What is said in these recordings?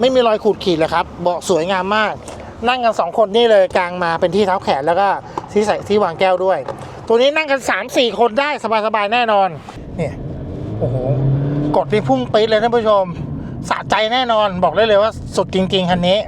ไม่มีรอยขูดขีดเลยครับเบาะสวยงามมาก นั่งกัน 2 คนนี่เลยกลางมาเป็นที่เท้าแขนแล้วก็ที่ใส่ที่วางแก้วด้วย ตัวนี้นั่งกัน 3-4 คนได้สบายๆแน่นอนเนี่ยโอ้โหกดไปพุ่งปี๊ดเลยท่านผู้ชมสะใจแน่นอนบอกได้เลยว่าสุดจริงๆคันนี้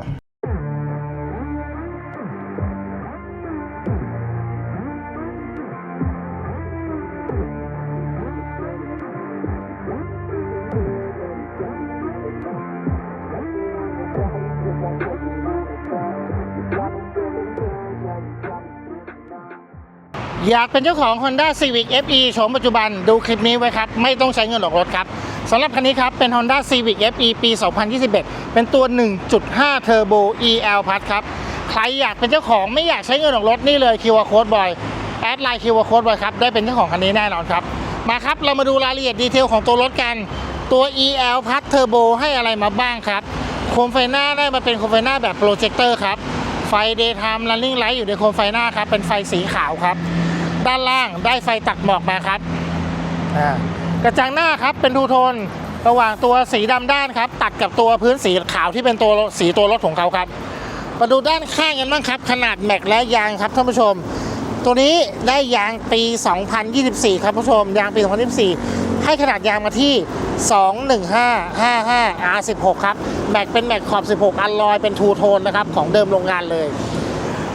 อยากเป็นเจ้าของ Honda Civic FE โฉมปัจจุบันดูคลิปนี้ไว้ครับ ไม่ต้องใช้เงินออกรถครับสำหรับคันนี้ครับ เป็น Honda Civic FE ปี 2021 เป็นตัว 1.5 Turbo EL Plus ครับ ใครอยากเป็นเจ้าของไม่อยากใช้เงินออกรถนี่เลย QR Code Boy แอดไลน์ QR Code Boy ครับ ได้เป็นเจ้าของคันนี้แน่นอนครับ มาครับ เรามาดูรายละเอียดดีเทลของตัวรถกัน ตัว EL Plus Turbo ให้อะไรมาบ้างครับ โคมไฟหน้าได้มาเป็นโคมไฟหน้าแบบโปรเจคเตอร์ครับ ไฟ Daytime Running Light อยู่ในโคมไฟหน้าครับ เป็นไฟสีขาวครับ ด้านล่างได้ไฟตักหมอกมาครับอ่ากระจังหน้าครับเป็นทูโทนระหว่างตัวสีดำด้านครับ ตัดกับตัวพื้นสีขาวที่เป็นตัวสีตัวรถของเขาครับมาดูด้านข้างกันบ้างครับ ขนาดแม็กและยางครับท่านผู้ชม ตัวนี้ได้ยางปี 2024 ครับผู้ชม ยางปี 2024 ให้ขนาดยางมาที่ 21555 R16 ครับ แม็กเป็นแม็กขอบ 16 อัลลอยเป็นทูโทนนะครับ ของเดิมโรงงานเลย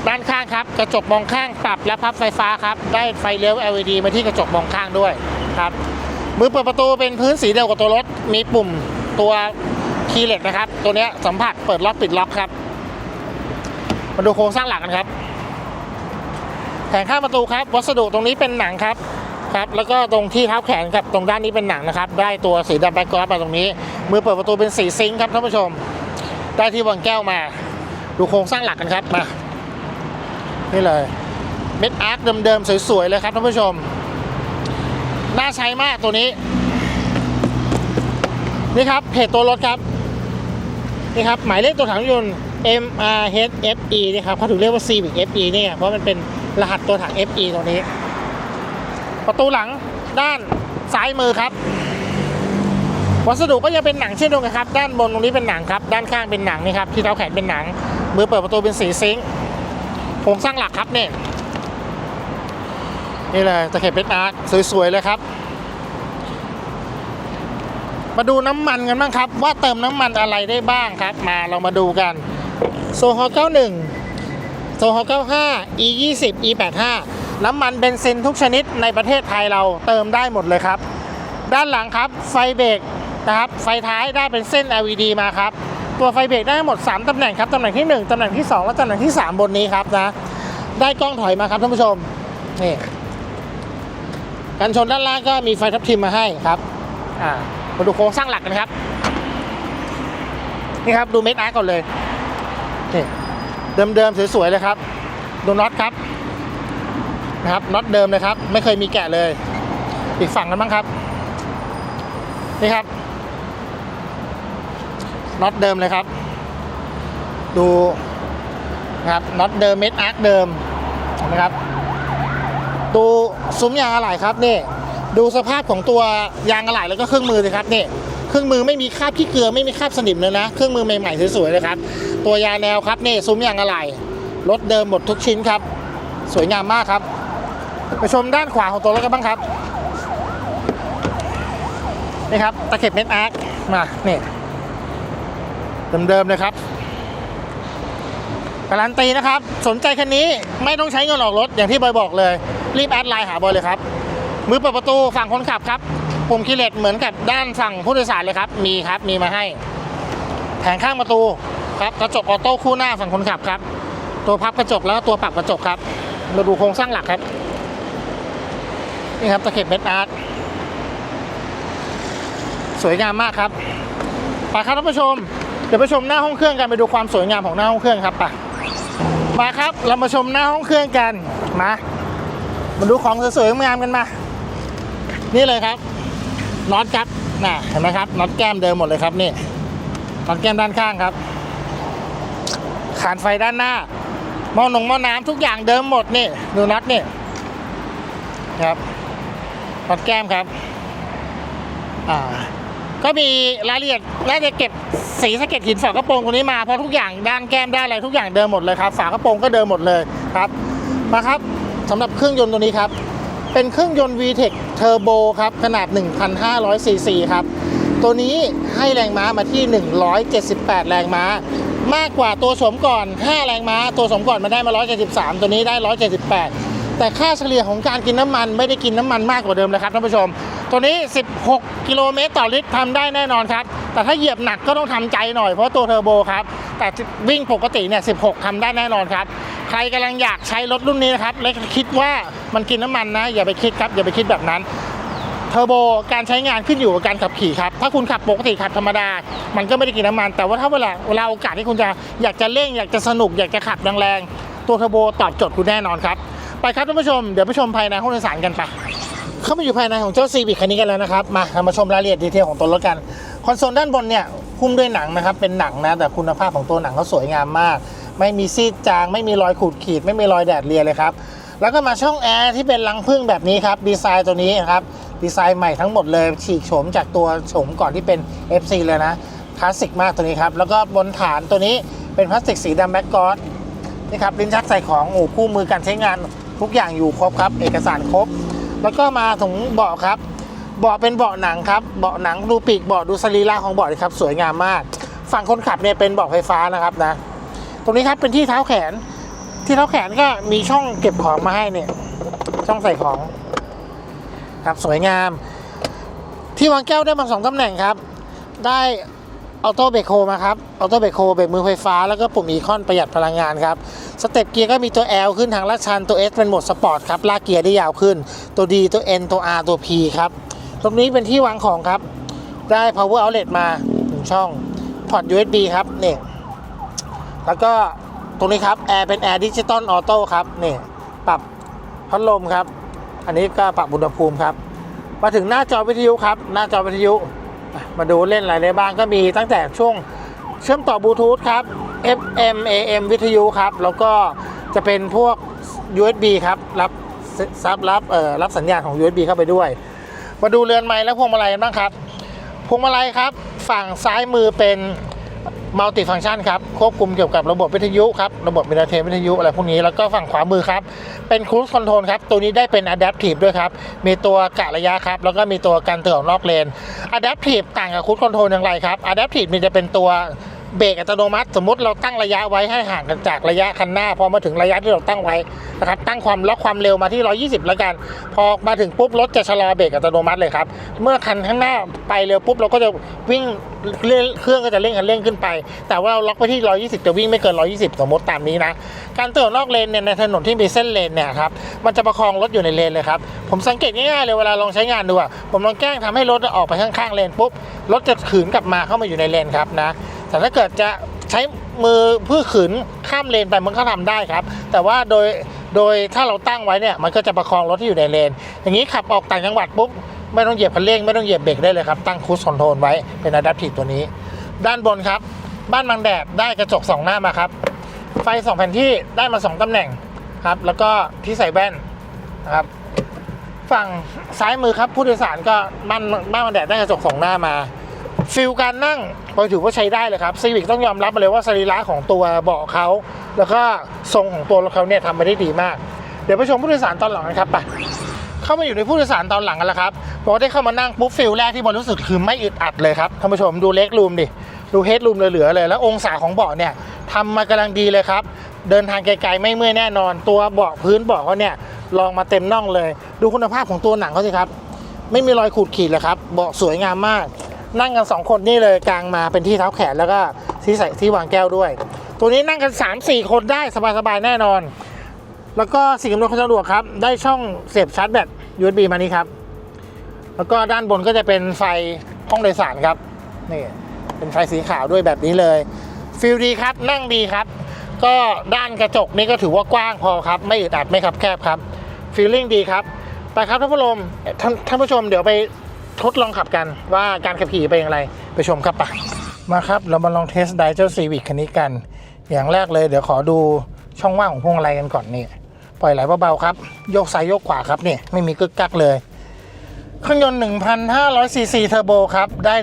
ด้านข้างครับ กระจกมองข้างปรับและพับไฟฟ้าครับ ได้ไฟเลี้ยว LED มาที่กระจกมองข้างด้วยครับมือเปิดประตูเป็นพื้นสีเดียวกับตัวรถ มีปุ่มตัวคีย์เลสนะครับ ตัวนี้สัมผัสเปิดล็อกปิดล็อกครับ มาดูโครงสร้างหลักกันครับ แผงข้างประตูครับ วัสดุตรงนี้เป็นหนังครับครับ แล้วก็ตรงที่เท้าแขนครับตรงด้านนี้เป็นหนังนะครับ ได้ตัวสีดำแบ็กกรอสมาตรงนี้ มือเปิดประตูเป็นสีซิงค์ครับท่านผู้ชม ได้ที่วางแก้วมา ดูโครงสร้างหลักกันครับมา นี่เลยเม็ดอาร์คเดิมๆ สวย ๆ เลยครับท่านผู้ชม น่าใช้มากตัวนี้ นี่ครับเพจตัวรถครับ นี่ครับ หมายเลขตัวถังยนต์ MRHFE นี่ครับเขาถึงเรียกว่า Civic FE นี่เพราะมันเป็นรหัสตัวถัง FE ตัวนี้ ประตูหลังด้านซ้ายมือครับ วัสดุก็ยังเป็นหนังเช่นเดียวกันครับ ด้านบนตรงนี้เป็นหนังครับ ด้านข้างเป็นหนังนี่ครับ ที่เท้าแขนเป็นหนัง มือเปิดประตูเป็นสีซิงค์ โครงสร้างหลักครับเนี่ยนี่เลยตะเข็บเป็นอาร์ตสวยๆเลยครับ มาดูน้ำมันกันบ้างครับ ว่าเติมน้ำมันอะไรได้บ้างครับ มาเรามาดูกันโซฮอ91 โซฮอ95 E 20 E 85น้ำมันเบนซินทุกชนิดในประเทศไทยเราเติมได้หมดเลยครับ ด้านหลังครับไฟเบรกนะครับ ไฟท้ายได้เป็นเส้น LED มาครับ ตัวไฟเบรกได้ทั้งหมด 3 ตำแหน่งครับ ตำแหน่งที่ 1 ตำแหน่งที่ 2 และตำแหน่งที่ 3 บนนี้ครับนะ ได้กล้องถอยมาครับท่านผู้ชม นี่ กันชนด้านล่างก็มีไฟทับทิมมาให้ครับ อ่า มาดูโครงสร้างหลักกันครับ นี่ครับ ดูเม็ดอาร์ตก่อนเลย นี่ เดิมๆสวยๆเลยครับ ดูน็อตครับ นะครับ น็อตเดิมเลยครับ ไม่เคยมีแกะเลย อีกฝั่งกันบ้างครับ นี่ครับ น็อตเดิมเลยครับ ดูนะครับน็อตเดิมเม็ดอาร์คเดิมนะครับดูซุ้มยางอะไหล่ครับนี่ดูสภาพของตัวยางอะไหล่แล้วก็เครื่องมือเลยครับนี่เครื่องมือไม่มีคราบขี้เกลือไม่มีคราบสนิมเลยนะ เครื่องมือใหม่ๆสวยๆเลยครับ ตัวยางแนวครับนี่ซุ้มยางอะไหล่รถเดิมหมดทุกชิ้นครับ สวยงามมากครับไปชมด้านขวาของตัวรถกันบ้างครับนี่ครับตะเข็บเม็ดอาร์คมาเนี่ เดิมๆเลยครับการันตีนะครับ สนใจคันนี้ไม่ต้องใช้เงินออกรถอย่างที่บอยบอกเลย รีบแอดไลน์หาบอยเลยครับ มือเปิดประตูฝั่งคนขับครับปุ่มคีย์เลสเหมือนกับด้านฝั่งผู้โดยสารเลยครับ มีครับมีมาให้ แผงข้างประตูครับกระจกออโต้คู่หน้าฝั่งคนขับครับ ตัวพับกระจกแล้วตัวปรับกระจกครับมาดูโครงสร้างหลักครับนี่ครับตะเข็บเม็ดอาร์ตสวยงามมากครับไปครับท่านผู้ชม ดี๋ยวไปชมหน้าห้องเครื่องกันไปดูความสวยงามของหน้าห้องเครื่องครับไปมาครับเรามาชมหน้าห้องเครื่องกันมามาดูของสวยๆงามกันมา นี่เลยครับน็อตครับน่ะเห็นไหมครับน็อตแก้มเดิมหมดเลยครับนี่น็อตแก้มด้านข้างครับขานไฟด้านหน้าหม้อหนงหม้อน้ำทุกอย่างเดิมหมดนี่ดูน็อตนี่ครับน็อตแก้มครับ อ่า ก็มีรายละเอียดน่าจะเก็บสีสะเก็ดหินฝากระโปรงตัวนี้มาเพราะทุกอย่างด้านแก้มด้านอะไรทุกอย่างเดิมหมดเลยครับฝากระโปรงก็เดิมหมดเลยครับมาครับสำหรับเครื่องยนต์ตัวนี้ครับ เป็นเครื่องยนต์ VTEC Turbo ครับขนาด 1,500 ซีซีครับ ตัวนี้ให้แรงม้ามาที่ 178 แรงม้า มากกว่าตัวสมก่อน 5 แรงม้า ตัวสมก่อนมันได้มา 173 ตัวนี้ได้ 178 แต่ค่าเฉลี่ยของการกินน้ำมันไม่ได้กินน้ำมันมากกว่าเดิมเลยครับท่านผู้ชม ตัวนี้ 16 กิโลเมตรต่อลิตรทำได้แน่นอนครับ แต่ถ้าเหยียบหนักก็ต้องทำใจหน่อยเพราะตัวเทอร์โบครับ แต่วิ่งปกติเนี่ย 16ทำได้แน่นอนครับ ใครกำลังอยากใช้รถรุ่นนี้นะครับและคิดว่ามันกินน้ำมันนะ อย่าไปคิดครับอย่าไปคิดแบบนั้นเทอร์โบการใช้งานขึ้นอยู่กับการขับขี่ครับ ถ้าคุณขับปกติขับธรรมดา มันก็ไม่ได้กินน้ำมัน แต่ว่าถ้าเวลาเวลาโอกาสที่คุณจะอยากจะเร่ง อยากจะสนุก อยากจะขับแรงๆตัวเทอร์โบตอบโจทย์คุณแน่นอนครับ ไปครับท่านผู้ชม เดี๋ยวไปชมภายในห้องโดยสารกันไปเข้ามาอยู่ภายในของเจ้าซีวิคันนี้กันแล้วนะครับมาเรามาชมรายละเอียดดีเทลของตัวรถกัน คอนโซลด้านบนเนี่ยหุ้มด้วยหนังนะครับ เป็นหนังนะ แต่คุณภาพของตัวหนังเขาสวยงามมาก ไม่มีซีดจาง ไม่มีรอยขูดขีด ไม่มีรอยแดดเลียเลยครับ แล้วก็มาช่องแอร์ที่เป็นรังพึ่งแบบนี้ครับ ดีไซน์ตัวนี้นะครับ ดีไซน์ใหม่ทั้งหมดเลย ฉีกโฉมจากตัวโฉมก่อนที่เป็น FC เลยนะ คลาสสิกมากตัวนี้ครับ แล้วก็บนฐานตัวนี้เป็นพลาสติกสีดำแบ็กกอสนี่ครับ ลิ้นชักใส่ของโอ้คู่มือการใช้งาน ทุกอย่างอยู่ครบครับ เอกสารครบ แล้วก็มาถึงเบาะครับ เบาะเป็นเบาะหนังครับ เบาะหนังดูปีกเบาะดูสรีระของเบาะเลยครับสวยงามมาก ฝั่งคนขับเนี่ยเป็นเบาะไฟฟ้านะครับนะ ตรงนี้ครับเป็นที่เท้าแขน ที่เท้าแขนก็มีช่องเก็บของมาให้เนี่ย ช่องใส่ของครับสวยงาม ที่วางแก้วได้มาสองตำแหน่งครับ ได้ ออโต้เบรกโฮมาครับ ออโต้เบรกโฮเบรกมือไฟฟ้า แล้วก็ปุ่มอีคอนประหยัดพลังงานครับ สเต็ปเกียร์ก็มีตัว L ขึ้นทางลาดชัน ตัว S เป็นโหมดสปอร์ตครับ ลากเกียร์ได้ยาวขึ้น ตัว D ตัว N ตัว R ตัว P ครับ ตรงนี้เป็นที่วางของครับ ได้ power outlet มาหนึ่งช่อง พอร์ต USB ครับนี่ แล้วก็ตรงนี้ครับ แอร์เป็นแอร์ดิจิตอลออโต้ครับนี่ ปรับพัดลมครับ อันนี้ก็ปรับอุณหภูมิครับ มาถึงหน้าจอวิทยุครับ หน้าจอวิทยุ มาดูเล่นอะไรได้บ้างก็มีตั้งแต่ช่วงเชื่อมต่อบลูทูธครับ FM AM วิทยุครับ แล้วก็จะเป็นพวก USB ครับ รับซับรับเอ่อรับสัญญาณของ USB เข้าไปด้วย มาดูเรือนไม้และพวงมาลัยกันบ้างครับ พวงมาลัยครับ ฝั่งซ้ายมือเป็น มัลติฟังก์ชันครับ ควบคุมเกี่ยวกับระบบวิทยุครับ ระบบมิเตอร์เทนวิทยุอะไรพวกนี้ แล้วก็ฝั่งขวามือครับ เป็นครูสคอนโทรลครับ ตัวนี้ได้เป็นอะแดปทีฟด้วยครับ มีตัวกะระยะครับ แล้วก็มีตัวการเตือนออกนอกเลนอะแดปทีฟต่างกับครูสคอนโทรลอย่างไรครับอะแดปทีฟมันจะเป็นตัว เบรกอัตโนมัติ สมมติเราตั้งระยะไว้ให้ห่างกันจากระยะคันหน้า พอมาถึงระยะที่เราตั้งไว้นะครับตั้งความล็อกความเร็วมาที่ 120 แล้วกัน พอมาถึงปุ๊บรถจะชะลอเบรกอัตโนมัติเลยครับ เมื่อคันข้างหน้าไปเร็วปุ๊บเราก็จะวิ่งเร่งเครื่องก็จะเร่งคันเร่งขึ้นไป แต่ว่าเราล็อกไว้ที่ 120 จะวิ่งไม่เกิน 120 สมมติตามนี้นะ การเตือนนอกเลนเนี่ยในถนนที่มีเส้นเลนเนี่ยครับมันจะประคองรถอยู่ในเลนเลยครับผมสังเกตง่ายๆเลยเวลาลองใช้งานดูอะผมลองแกล้งทำให้รถออกไปข้างๆเลนปุ๊บรถจะขืนกลับมาเข้ามาอยู่ในเลนครับนะ แต่ถ้าเกิดจะใช้มือเพื่อขืนข้ามเลนไปมันก็ทำได้ครับ แต่ว่าโดยโดยถ้าเราตั้งไว้เนี่ยมันก็จะประคองรถที่อยู่ในเลน อย่างนี้ขับออกต่างจังหวัดปุ๊บไม่ต้องเหยียบคันเร่งไม่ต้องเหยียบเบรกได้เลยครับ ตั้งคูสคอนโทรลไว้เป็นอะดัพทีฟตัวนี้ ด้านบนครับ บ้านบางแดดได้กระจกสองหน้ามาครับ ไฟสองแผ่นที่ได้มาสองตำแหน่งครับ แล้วก็ที่ใส่แว่นนะครับฝั่งซ้ายมือครับผู้โดยสารก็บ้านบ้านบางแดดได้กระจกสองหน้ามา ฟิลการนั่งก็ถือว่าใช้ได้เลยครับซีวิกต้องยอมรับมาเลยว่าสรีระของตัวเบาะเขา แล้วก็ทรงของตัวรถเขาเนี่ยทำมาได้ดีมาก เดี๋ยวไปชมผู้โดยสารตอนหลังกันครับไปเข้ามาอยู่ในผู้โดยสารตอนหลังกันแล้วครับพอได้เข้ามานั่งปุ๊บฟิลแรกที่บอลรู้สึกคือไม่อึดอัดเลยครับท่านผู้ชมดูเล็กรูมดิดูเฮดรูมเหลือๆเลย แล้วองศาของเบาะเนี่ยทำมากำลังดีเลยครับ เดินทางไกลๆไม่เมื่อยแน่นอน ตัวเบาะพื้นเบาะเขาเนี่ยลองมาเต็มน่องเลย ดูคุณภาพของตัวหนังเขาสิครับ ไม่มีรอยขูดขีดเลยครับ เบาะสวยงามมาก นั่งกัน 2 คนนี่เลยกลางมาเป็นที่เท้าแขนแล้วก็ที่ใส่ที่วางแก้วด้วย ตัวนี้นั่งกัน 3-4 คนได้สบายๆแน่นอน แล้วก็สิ่งอำนวยความสะดวกครับ ได้ช่องเสียบชาร์จแบต USB มานี่ครับ แล้วก็ด้านบนก็จะเป็นไฟห้องโดยสารครับนี่เป็นไฟสีขาวด้วยแบบนี้เลยฟิลดีครับนั่งดีครับ ก็ด้านกระจกนี่ก็ถือว่ากว้างพอครับ ไม่อึดอัดไม่ขับแคบครับฟีลลิ่งดีครับไปครับท่านผู้ชมท่านผู้ชมเดี๋ยวไป ทดลองขับกันว่าการขับขี่เป็นอย่างไรไปชมครับไปมาครับ เรามาลองเทสไดเจ้าซีวิคคันนี้กัน อย่างแรกเลยเดี๋ยวขอดูช่องว่างของพวงมาลัยกันก่อนนี่ปล่อยไหลเบาๆครับ โยกซ้ายโยกขวาครับนี่ไม่มีกึกกักเลยเครื่องยนต์ 1,500ซีซีเทอร์โบครับ ได้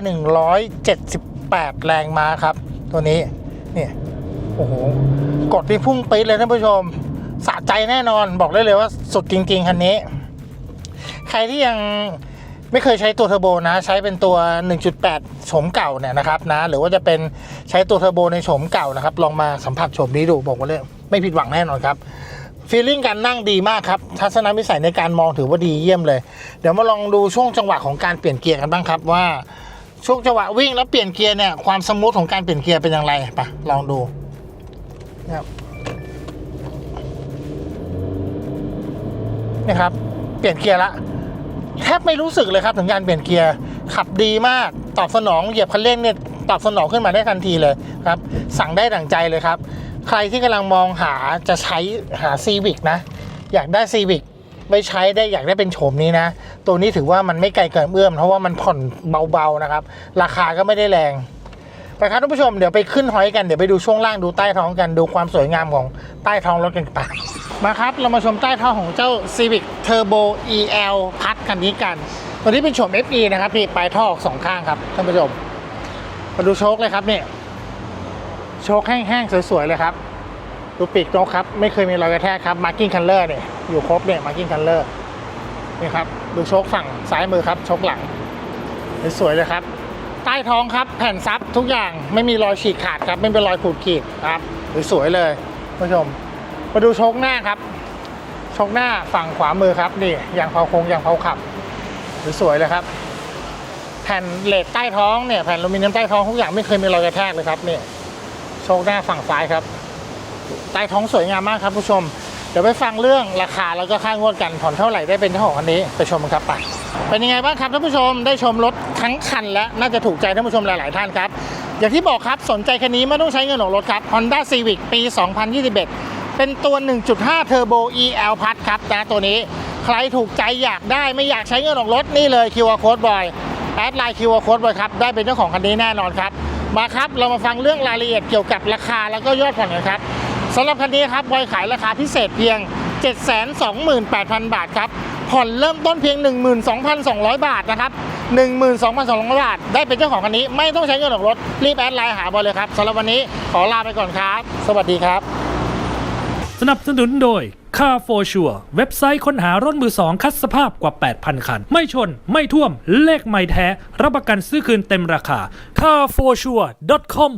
178 แรงม้าครับ ตัวนี้นี่โอ้โห กดที่พุ่งปี๊ดเลยท่านผู้ชม สะใจแน่นอน บอกได้เลยว่าสุดจริง ๆ คันนี้ ใครที่ยัง ไม่เคยใช้ตัวเทอร์โบนะ ใช้เป็นตัว 1.8โฉมเก่าเนี่ยนะครับนะ หรือว่าจะเป็นใช้ตัวเทอร์โบในโฉมเก่านะครับ ลองมาสัมผัสโฉมนี้ดูบอกว่าเลยไม่ผิดหวังแน่นอนครับฟีลลิ่งการนั่งดีมากครับ ทัศนวิสัยในการมองถือว่าดีเยี่ยมเลย เดี๋ยวมาลองดูช่วงจังหวะของการเปลี่ยนเกียร์กันบ้างครับว่าช่วงจังหวะวิ่งแล้วเปลี่ยนเกียร์เนี่ยความสมูทของการเปลี่ยนเกียร์เป็นอย่างไรไปลองดูนะครับนี่ครับ เปลี่ยนเกียร์ละ แทบไม่รู้สึกเลยครับถึงการเปลี่ยนเกียร์ขับดีมากตอบสนองเหยียบคันเร่งเนี่ยตอบสนองขึ้นมาได้ทันทีเลยครับ สั่งได้ดั่งใจเลยครับ ใครที่กำลังมองหาจะใช้หาซีวิกนะ อยากได้ซีวิกไว้ใช้ได้อยากได้เป็นโฉมนี้นะ ตัวนี้ถือว่ามันไม่ไกลเกินเอื้อมเพราะว่ามันผ่อนเบาๆนะครับ ราคาก็ไม่ได้แรง ไปครับท่านผู้ชมเดี๋ยวไปขึ้นหอยกันเดี๋ยวไปดูช่วงล่างดูใต้ท้องกันดูความสวยงามของใต้ท้องรถกันไปมาครับเรามาชมใต้ท้องของเจ้า Civic Turbo EL พัดคันนี้กัน ตัวนี้เป็นโฉม FE นะครับพี่ปลายท่อออกสองข้างครับท่านผู้ชมมาดูโชคเลยครับเนี่ยโชคแห้งๆสวยๆเลยครับดูปีกนกครับไม่เคยมีรอยกระแทกครับมาร์กิ้งคันเลอร์เนี่ยอยู่ครบเนี่ยมาร์กิ้งคันเลอร์นี่ครับดูโชคฝั่งซ้ายมือครับโชคหลังสวยๆเลยครับ ใต้ท้องครับ แผ่นซับทุกอย่างไม่มีรอยฉีกขาดครับ ไม่เป็นรอยขูดขีดครับสวยๆเลยผู้ชม มาดูโชคหน้าครับโชคหน้าฝั่งขวามือครับนี่ยางเผาโค้งยางเผาขับสวยๆเลยครับ แผ่นเหล็กใต้ท้องเนี่ยแผ่นอลูมิเนียมใต้ท้องทุกอย่างไม่เคยมีรอยกระแทกเลยครับนี่โชคหน้าฝั่งซ้ายครับ ใต้ท้องสวยงามมากครับผู้ชมเดี๋ยวไปฟังเรื่องราคาแล้วก็ค่างวดกันผ่อนเท่าไหร่ได้เป็นเจ้าของคันนี้ไปชมกันครับไปเป็นยังไงบ้างครับท่านผู้ชมได้ชมรถ ทั้งคันแล้วน่าจะถูกใจท่านผู้ชมหลาย ๆ ท่านครับ อย่างที่บอกครับสนใจคันนี้ไม่ต้องใช้เงินออกรถครับ Honda Civic ปี 2021 เป็นตัว 1.5 Turbo EL พัดครับนะตัวนี้ใครถูกใจอยากได้ไม่อยากใช้เงินออกรถนี่เลย QR Code บอยแอดไลน์ QR Code บอยครับได้เป็นเจ้าของคันนี้แน่นอนครับมาครับเรามาฟังเรื่องรายละเอียดเกี่ยวกับราคาแล้วก็ยอดผ่อนกันครับสำหรับคันนี้ครับบอยขายราคาพิเศษเพียง 728,000 บาทครับผ่อนเริ่มต้นเพียง 12,200 บาทนะครับ 12,200 บาท ได้เป็นเจ้าของคันนี้ไม่ต้องใช้เงินออกรถ รีบแอดไลน์หาบอลเลยครับสำหรับวันนี้ขอลาไปก่อนครับ สวัสดีครับ สนับสนุนโดย Car for Sure เว็บไซต์ค้นหารถมือสองคัดสภาพกว่า 8,000 คัน ไม่ชน ไม่ท่วม เลขไม่แท้ รับประกันซื้อคืนเต็มราคา carforsure.com